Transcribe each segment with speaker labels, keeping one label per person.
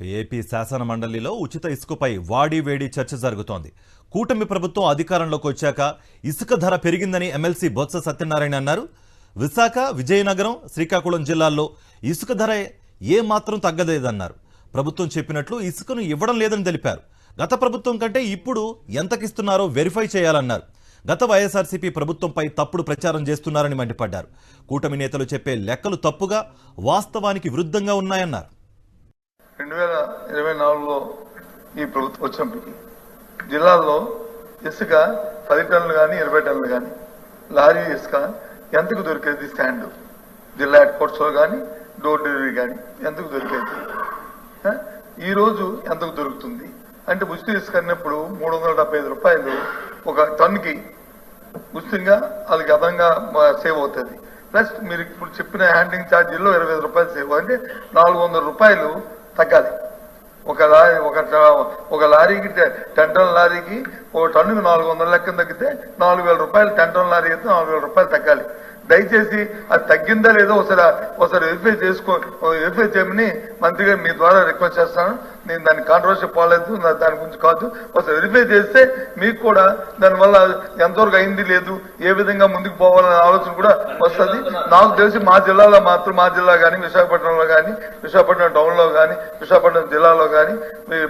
Speaker 1: AP శాసన మండలిలో ఉచిత ఇసుకపై వాడి వేడి చర్చ జరుగుతోంది. కూటమి ప్రభుత్వం అధికారంలోకి వచ్చాక ఇసుక ధర పెరిగిందని ఎమ్మెల్సీ బొత్స సత్యనారాయణ అన్నారు. విశాఖ విజయనగరం శ్రీకాకుళం జిల్లాల్లో ఇసుక ధర ఏమాత్రం తగ్గలేదన్నారు. ప్రభుత్వం చెప్పినట్లు ఇసుకను ఇవ్వడం లేదని తెలిపారు. గత ప్రభుత్వం కంటే ఇప్పుడు ఎంతకిస్తున్నారో వెరిఫై చేయాలన్నారు. గత వైఎస్ఆర్సీపీ ప్రభుత్వంపై తప్పుడు ప్రచారం చేస్తున్నారని మండిపడ్డారు. కూటమి నేతలు చెప్పే లెక్కలు తప్పుగా వాస్తవానికి విరుద్ధంగా ఉన్నాయన్నారు.
Speaker 2: రెండు వేల ఇరవై నాలుగులో ఈ ప్రభుత్వం వచ్చినప్పటికి జిల్లాల్లో ఇసుక పది టన్నులు కానీ ఇరవై టన్నులు కానీ లారీ ఇసుక ఎంతకు దొరికేది స్టాండ్? జిల్లా హెడ్ కోర్ట్స్లో కానీ డోర్ డెలివరీ కానీ ఎంతకు దొరికేది? ఈరోజు ఈ రోజు ఎంతకు దొరుకుతుంది? అంటే ఉచిత ఇసుక అన్నప్పుడు మూడు వందల డెబ్బై ఐదు రూపాయలు ఒక టన్నుకి ఉచితంగా వాళ్ళకి అదనంగా సేవ్ అవుతుంది. ప్లస్ మీరు ఇప్పుడు చెప్పిన హ్యాండింగ్ ఛార్జీల్లో ఇరవై ఐదు రూపాయలు సేవ్. అంటే నాలుగు వందల రూపాయలు తగ్గాలి. ఒక లారీ ఒక ఒక లారీకి టెన్ టన్ లారీకి ఒక టన్నుకి నాలుగు వందల లెక్కన తగ్గితే నాలుగు వేల రూపాయలు టెన్ టన్ లారీ అయితే నాలుగు వేల రూపాయలు తగ్గాలి. దయచేసి అది తగ్గిందా లేదో ఒకసారి ఒకసారి వెరిఫై చేసుకో వెరిఫై చేయమని మంత్రి గారు మీ ద్వారా రిక్వెస్ట్ చేస్తాను. నేను దాని కాంట్రవర్సీ పోలేదు దాని గురించి కాదు. ఒకసారి వెరిఫై చేస్తే మీకు కూడా దానివల్ల ఎంతవరకు అయింది లేదు ఏ విధంగా ముందుకు పోవాలనే ఆలోచన కూడా వస్తుంది. నాకు తెలిసి మా జిల్లాలో మాత్రం మా జిల్లా కానీ విశాఖపట్నంలో కానీ విశాఖపట్నం టౌన్లో కానీ విశాఖపట్నం జిల్లాలో కానీ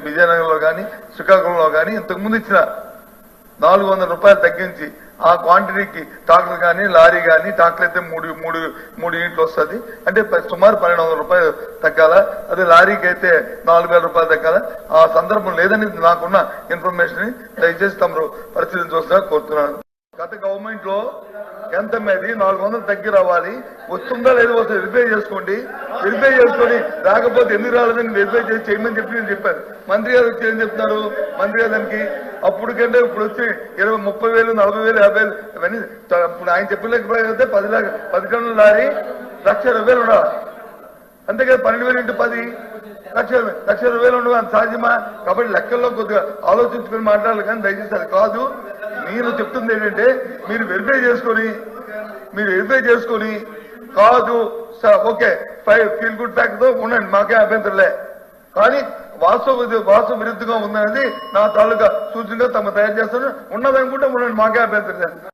Speaker 2: విజయనగరంలో కానీ శ్రీకాకుళంలో కానీ ఇంతకుముందు ఇచ్చిన నాలుగు వందల రూపాయలు తగ్గించి ఆ క్వాంటిటీకి ట్రాక్టర్ కానీ లారీ కానీ ట్రాక్టర్ అయితే మూడు మూడు మూడు యూనిట్లు వస్తుంది. అంటే సుమారు పన్నెండు వందల రూపాయలు తగ్గాల. అదే లారీకి అయితే నాలుగు వేల రూపాయలు తగ్గాల. ఆ సందర్భం లేదని నాకున్న ఇన్ఫర్మేషన్ని దయచేసి తమరు పరిశీలించవలసిన కోరుతున్నాను. గత గవర్నమెంట్లో ఎంత మీద? నాలుగు వందలు తగ్గి రావాలి వస్తుందా లేదా వస్తుంది వెరిఫై చేసుకోండి. వెరిఫై చేసుకొని రాకపోతే ఎందుకు రాలేదని వెరిఫై చేసి చేయమని చెప్పి నేను చెప్పాను. మంత్రి గారు వచ్చి ఏం చెప్తున్నారు? మంత్రి గారు దానికి అప్పుడు కంటే ఇప్పుడు వచ్చి ఇరవై ముప్పై వేలు నలభై వేలు యాభై వేలు ఇవన్నీ ఇప్పుడు ఆయన చెప్పిన లెక్క పది లక్ష పది టన్నుల లారీ లక్ష ఇరవై వేలు ఉండాలి. అంతేకాదు పన్నెండు వేలు ఇంటూ పది. లక్ష లక్ష ఇరవై వేలు ఉండవు అంత సాధ్యమా? కాబట్టి లెక్కల్లో కొద్దిగా ఆలోచించుకొని మాట్లాడాలి కానీ దయచేసి అది కాదు. నేను చెప్తుంది ఏంటంటే మీరు వెరిఫై చేసుకొని మీరు వెరిఫై చేసుకొని కాదు ఓకే ఫైవ్ ఫీల్ గుడ్ ఫ్యాక్ట్తో ఉండండి మాకే అభ్యంతరలే. కానీ వాస్తవ వాస్తవ విరుద్ధంగా ఉందనేది నా తాలూకా సూచనగా తమ తయారు చేస్తాను ఉన్నదనుకుంటే ఉండండి మాకే అభ్యంతరం